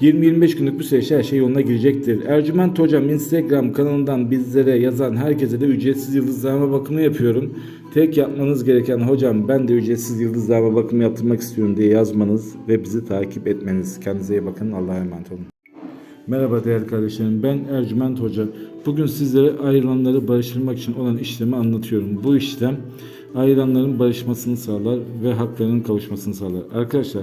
20-25 günlük bir süreçte her şey yoluna girecektir. Ercüment Hocam Instagram kanalından bizlere yazan herkese de ücretsiz yıldızlama bakımı yapıyorum. Tek yapmanız gereken hocam ben de ücretsiz yıldızlama bakımı yaptırmak istiyorum diye yazmanız ve bizi takip etmeniz. Kendinize iyi bakın. Allah'a emanet olun. Merhaba değerli kardeşlerim. Ben Ercüment Hoca. Bugün sizlere ayrılanları barıştırmak için olan işlemi anlatıyorum. Bu işlem ayrılanların barışmasını sağlar ve haklarının kavuşmasını sağlar. Arkadaşlar